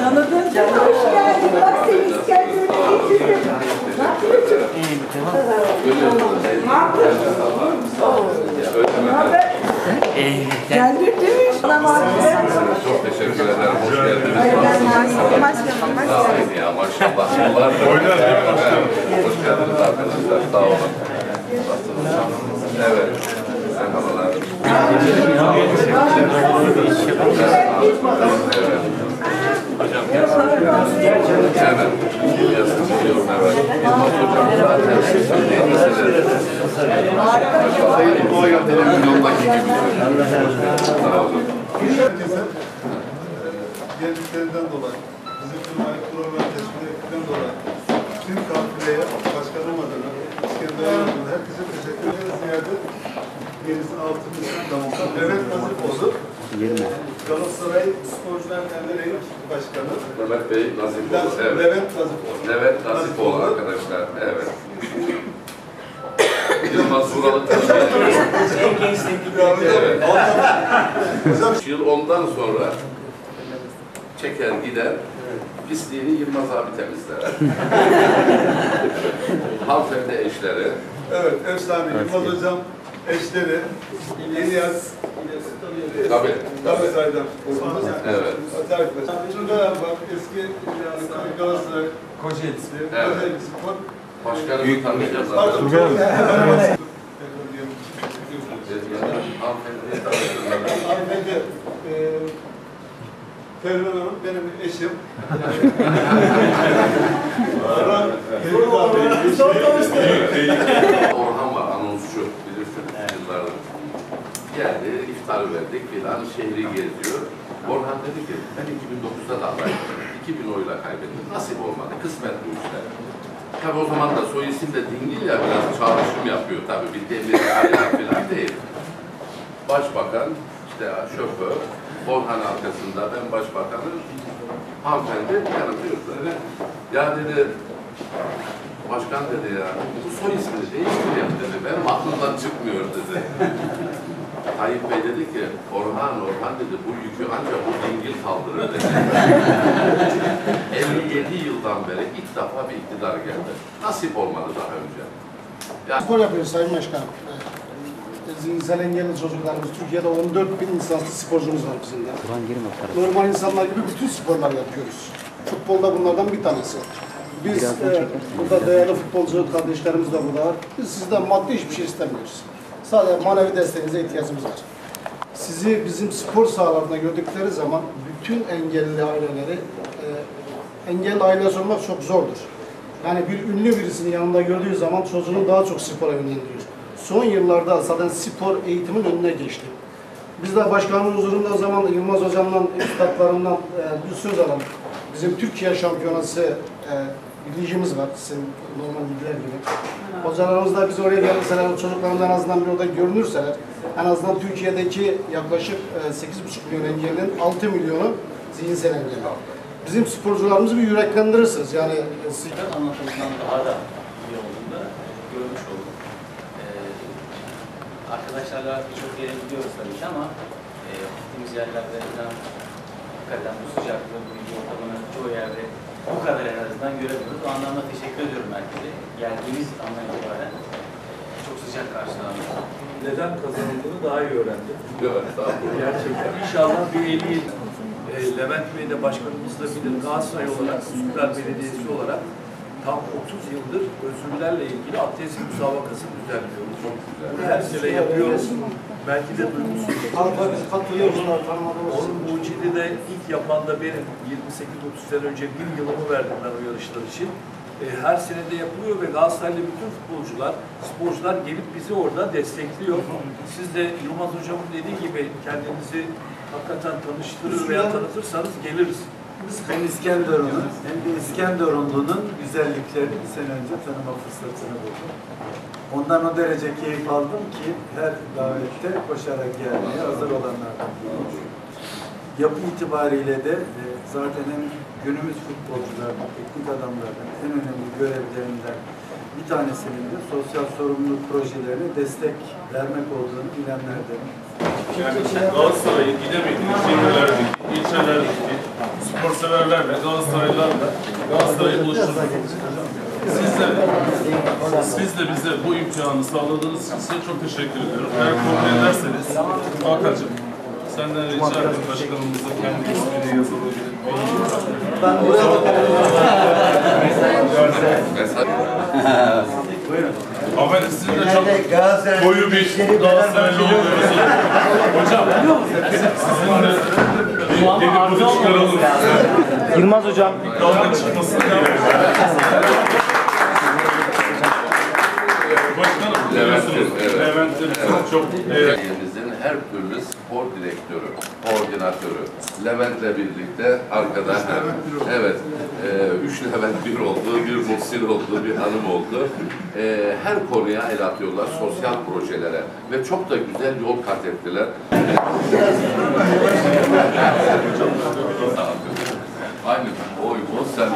Tanıdın canım. Hoş geldin. Bak seni İskenderun'a getirdim. Ne yapıyorsun? Ne haber? Geldin değil mi? Tamam abi. Çok teşekkür ederim. Hoş geldiniz. Sağ olun ya maşallah. Yıllardır Oynar Hoş geldiniz arkadaşlar. Sağ olun. Evet. Merhabalar. Hocam Evet. Biliyorum evet. Hocam. Televizyondaki gibi. Sağ olun. Geldiklerinden dolayı, bizi kırmayıp program teşkil ettikten dolayı tüm kafileye, başkanım adına, Herkese teşekkür ederiz. Ziyade denizin altını tamam. Mehmet Nazif oldu. Galatasaray Sporcular Derneği Başkanı. Mehmet Bey Nazifoğlu. Evet. Levent Nazif oldu. Evet Nazifoğlu arkadaşlar. Evet. Yılmaz Vuralı tanıyor. Evet. Hocam Yıl ondan sonra çeker gider, pisliğini Yılmaz abi temizler. Hanımefendi eşleri, evet efsane Yılmaz Hocam eşleri İlyas tabii, Tabii Saydam. evet. Şurada bak eski Galatasaray Kocaeli Evet. Spor. Başkanımı tanıyacağız Pardon. Hanımefendi Hanımefendiyi Ferhan Hanım benim eşim. Orhan Orhan var, anonsçu, bilirsiniz yıllardır. Geldi, iftar verdik filan, şehri geziyor. Orhan dedi ki, ben 2009'da da adaydım. 2000 oyla kaybettim. Nasip olmadı, kısmet bu işler. Tabii o zaman da soy isim de dingil ya, biraz çağrışım yapıyor tabii. Bir demir filan değil. Başbakan, işte şoför, Orhan arkasında, ben başbakanım. Hanımefendi yanımda Ya dedi, Başkan dedi ya, bu soy ismini değiştirelim dedi. Benim aklımdan çıkmıyor dedi. Tayyip Bey dedi ki, Orhan, Orhan dedi, bu yükü ancak bu dingil kaldırır dedi. 57 yıldan beri ilk defa bir iktidar geldi. Nasip olmadı daha önce. Ya, Spor yapıyoruz Sayın Başkanım. Zihinsel engelli çocuklarımız, Türkiye'de 14 bin lisanslı sporcumuz var bizim de. Normal insanlar gibi bütün sporlar yapıyoruz. Futbolda bunlardan bir tanesi. Biz e, burada değerli futbolcu kardeşlerimiz de burada. Biz sizden maddi hiçbir şey istemiyoruz. Sadece manevi desteğinize ihtiyacımız var. Sizi bizim spor sahalarında gördükleri zaman bütün engelli aileleri, e, engelli ailesi olmak çok zordur. Yani bir ünlü birisini yanında gördüğü zaman çocuğunu daha çok spora yönlendiriyor. Son yıllarda zaten spor eğitimin önüne geçti. Biz de başkanın huzurunda o zaman Yılmaz Hocam'dan, üstadlarından e, bir söz alalım. Bizim Türkiye şampiyonası e, ligimiz var, sizin normal ligler gibi. Hocalarımız da biz oraya gelirseler, o çocukların en azından bir orada görünürseler, en azından Türkiye'deki yaklaşık e, 8,5 milyon engellinin 6 milyonu zihinsel engelli. Bizim sporcularımızı bir yüreklendirirsiniz. Yani e, siz- anlatımından daha da iyi olduğunu da görmüş oldum. Ee, arkadaşlarla birçok yere gidiyoruz tabii ki ama e, gittiğimiz yerlerde falan hakikaten bu sıcaklığı, bu ilgi ortamını çoğu yerde bu kadar en azından göremiyoruz. O anlamda teşekkür ediyorum herkese. Geldiğimiz andan itibaren çok sıcak karşılandık. neden kazanıldığını daha iyi öğrendim. evet. Gerçekten. İnşallah bir 50 yıl e, Levent Bey de başkanımız da bilir Galatasaray olarak, Süper Belediyesi olarak tam 30 yıldır özürlerle ilgili atletizm müsabakası düzenliyoruz. Çok güzel. Bunu her sene yapıyoruz. Belki de duymuşsunuz. katılıyorlar, tanımadığımız Onun mucidi de ilk yapan da benim. 28-30 sene önce bir yılımı verdim ben o yarışlar için. E, her sene de yapılıyor ve Galatasaraylı bütün futbolcular, sporcular gelip bizi orada destekliyor. Siz de Yılmaz Hocam'ın dediği gibi kendinizi hakikaten tanıştırır veya tanıtırsanız geliriz. Hem İskenderun'un hem de İskenderunlu'nun güzelliklerini bir sene önce tanıma fırsatını buldum. Ondan o derece keyif aldım ki her davette koşarak gelmeye hazır olanlardan biriyim. Yapı itibariyle de e, zaten hem günümüz futbolcularının, teknik adamlarının en önemli görevlerinden bir tanesinin de sosyal sorumluluk projelerine destek vermek olduğunu bilenlerdenim. Yani Galatasaray'ı gidemediği şehirlerdeki, ilçelerdeki spor severlerle, Galatasaraylılarla Galatasaray'ı buluşturduk. Siz de, siz de bize bu imkanı sağladığınız için size çok teşekkür ediyorum. Eğer kabul ederseniz, Hakan'cığım, senden rica ederim başkanımıza kendi ismini yazılabilir. Hanımefendi sizin de çok koyu bir Galatasaraylı olduğunuzu. Hocam, sizin de bir dedikodu çıkaralım. Yılmaz Hocam. Kavga çıkmasın. Başkanım, evet. Levent'in çok e, Belediyemizin her türlü spor direktörü, koordinatörü, Levent'le birlikte arkada evet, e, üç Levent bir oldu, bir Muhsin oldu, bir hanım oldu. E, her konuya el atıyorlar, sosyal projelere ve çok da güzel yol kat ettiler. Aynı oy bu sen